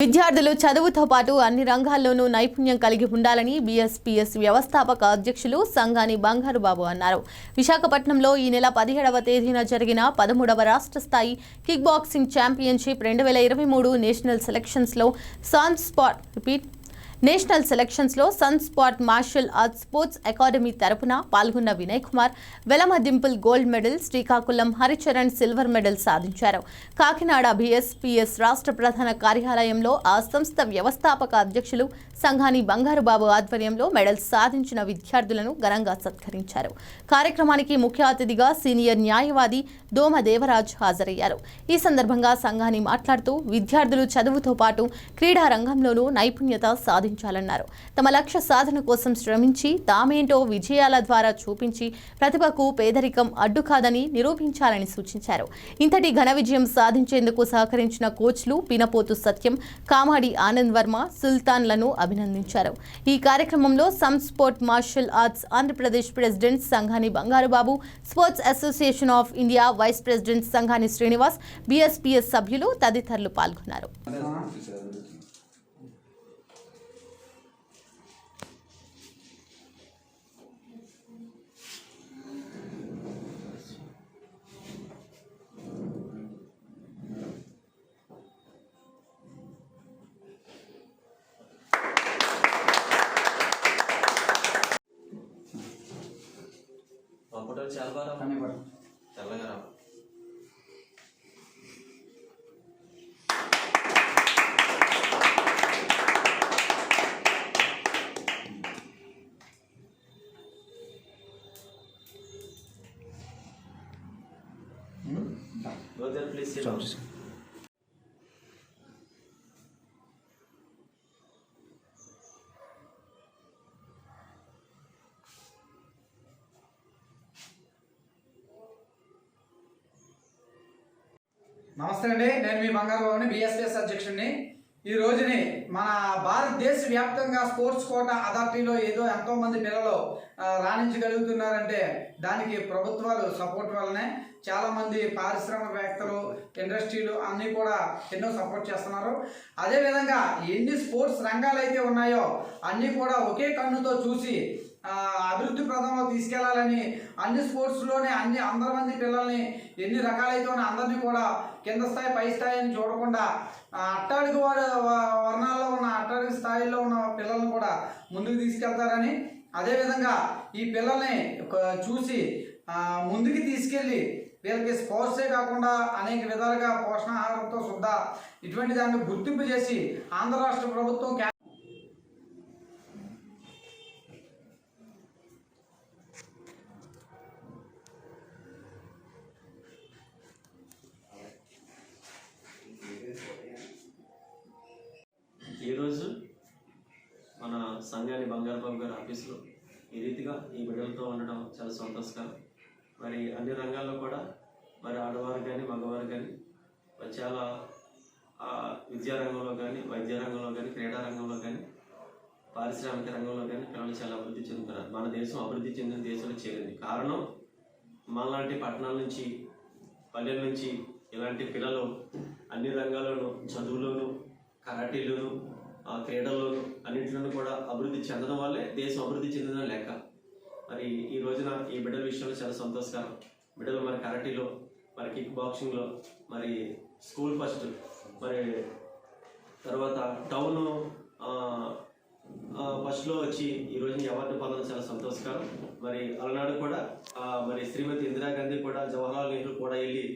విద్యార్థులు చదువుతో పాటు అన్ని రంగాల్లోనూ నైపుణ్యం కలిగి ఉండాలని బీఎస్పీఎస్ వ్యవస్థాపక అధ్యక్షులు సంగాని బంగారు బాబు అన్నారు. విశాఖపట్నంలో ఈ నెల పదిహేడవ తేదీన జరిగిన పదమూడవ రాష్ట్ర స్థాయి కిక్ బాక్సింగ్ ఛాంపియన్షిప్ రెండు వేల ఇరవై మూడు నేషనల్ సెలక్షన్స్లో sun spot repeat national సెలక్షన్స్లో sun spot martial arts sports academy తరపున పాల్గొన్న Vinay Kumar Velama Dimple gold medal Srikakulam Haricharan silver medal సాధించారు. కాకినాడ బీఎస్పీఎస్ రాష్ట్ర ప్రధాన కార్యాలయంలో ఆ సంస్థ వ్యవస్థాపక అధ్యక్షులు సంఘాని బంగారు బాబు ఆధ్వర్యంలో మెడల్స్ సాధించిన విద్యార్థులను ఘనంగా సత్కరించారు. కార్యక్రమానికి ముఖ్య అతిథిగా సీనియర్ న్యాయవాది దోమ దేవరాజ్ హాజరయ్యారు. ఈ సందర్భంగా సంఘాని మాట్లాడుతూ విద్యార్థులు చదువుతో పాటు క్రీడా రంగంలోనూ నైపుణ్యత సాధించాలన్నారు తమ లక్ష్య సాధన కోసం శ్రమించి తామేంటో విజయాల ద్వారా చూపించి ప్రతిభకు పేదరికం అడ్డు కాదని నిరూపించాలని సూచించారు. ఇంతటి ఘన విజయం సాధించేందుకు సహకరించిన కోచ్లు పినపోతు సత్యం కామాడి ఆనంద్ వర్మ సుల్తాన్లను అభినందించారు. ఈ కార్యక్రమంలో some sport martial arts Andhra Pradesh president Sanghani Bangarubabu sports association of India vice president Sanghani Srinivas BSPS సభ్యులు తదితరులు పాల్గొన్నారు. మా ఫోటోలు చాలా బాగా రావు. కానీ కూడా తెల్లగా రావు Go there, please sit down. నమస్తే అండి నేను మీ బంగారు బాబుని బిఎస్పిఎస్ అధ్యక్షుడిని. ఈ రోజుని మన భారతదేశ వ్యాప్తంగా స్పోర్ట్స్ కోట అథారిటీలో ఏదో ఎంతో మంది పిల్లలు రాణించగలుగుతున్నారంటే దానికి ప్రభుత్వాలు సపోర్ట్ వల్లనే చాలా మంది పారిశ్రామికవేత్తలు ఇండస్ట్రీలు అన్నీ కూడా ఎన్నో సపోర్ట్ చేస్తున్నారు. అదేవిధంగా ఎన్ని స్పోర్ట్స్ రంగాలు అయితే ఉన్నాయో అన్నీ కూడా ఒకే కన్నుతో చూసి అభివృద్ధి ప్రదంలో తీసుకెళ్ళాలని అన్ని స్పోర్ట్స్లోనే అన్ని అందరి మంది పిల్లల్ని ఎన్ని రకాలైతే ఉన్న అందరినీ కూడా కింద స్థాయి పై స్థాయి అని చూడకుండా అట్టాడికి వారి వాడు వర్ణాల్లో ఉన్న అట్టాడికి స్థాయిలో ఉన్న పిల్లల్ని కూడా ముందుకు తీసుకెళ్తారని అదేవిధంగా ఈ పిల్లల్ని ఒక చూసి ముందుకి ముందుకు తీసుకెళ్ళి వీళ్ళకి స్పోర్ట్సే కాకుండా అనేక విధాలుగా పోషణాహారంతో శుద్ధ ఇటువంటి దాన్ని గుర్తింపు చేసి ఆంధ్ర రాష్ట్ర ప్రభుత్వం సంఘాని బంగారుబాబు గారి ఆఫీసులో ఈ రీతిగా ఈ బిడ్డలతో ఉండడం చాలా సంతోషకరం. మరి అన్ని రంగాల్లో కూడా మరి ఆడవారు కానీ మగవారు కానీ మరి చాలా విద్యారంగంలో కానీ వైద్య రంగంలో కానీ క్రీడా రంగంలో కానీ పారిశ్రామిక రంగంలో కానీ పిల్లలు చాలా అభివృద్ధి చెందుతున్నారు. మన దేశం అభివృద్ధి చెందిన దేశంలో చేరింది. కారణం మనలాంటి పట్టణాల నుంచి పల్లెల నుంచి ఇలాంటి పిల్లలు అన్ని రంగాల్లోనూ చదువులోను కరాటీలోను ఆ క్రీడల్లో అన్నింటిలోనూ కూడా అభివృద్ధి చెందడం వల్లే దేశం అభివృద్ధి చెందిన లెక్క. మరి ఈ రోజున ఈ బిడ్డల విషయంలో చాలా సంతోషకరం. బిడ్డలు మరి కరాటీలో మరి కిక్ బాక్సింగ్లో మరి స్కూల్ ఫస్ట్ మరి తర్వాత టౌన్ ఫస్ట్లో వచ్చి ఈ రోజున అవార్డు పొందడం చాలా సంతోషకరం. మరి అలనాడు కూడా మరి శ్రీమతి ఇందిరాగాంధీ కూడా జవహర్లాల్ నెహ్రూ కూడా వెళ్ళి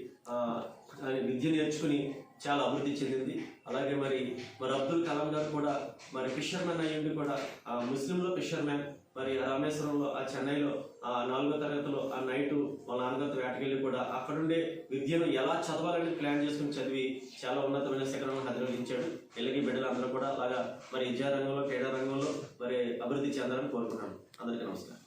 విద్య నేర్చుకుని చాలా అభివృద్ధి చెందింది. అలాగే మరి మరి అబ్దుల్ కలాం గారు కూడా మరి ఫిషర్మెన్ అయ్యింది కూడా ఆ, ముస్లింలో ఫిషర్మెన్ మరి రామేశ్వరంలో ఆ చెన్నైలో ఆ నాలుగో తరగతిలో ఆ నైట్ వాళ్ళ నాన్నగారితో వేటకెళ్ళి కూడా అక్కడుండే విద్యను ఎలా చదవాలని ప్లాన్ చేసుకుని చదివి చాలా ఉన్నతమైన శిఖరాలను అధిరోహించాడు. ఇళ్ళకి బిడ్డలు అందరూ కూడా అలాగా మరి విద్యారంగంలో క్రీడా రంగంలో మరి అభివృద్ధి చెందాలని కోరుకున్నాను. అందరికీ నమస్కారం.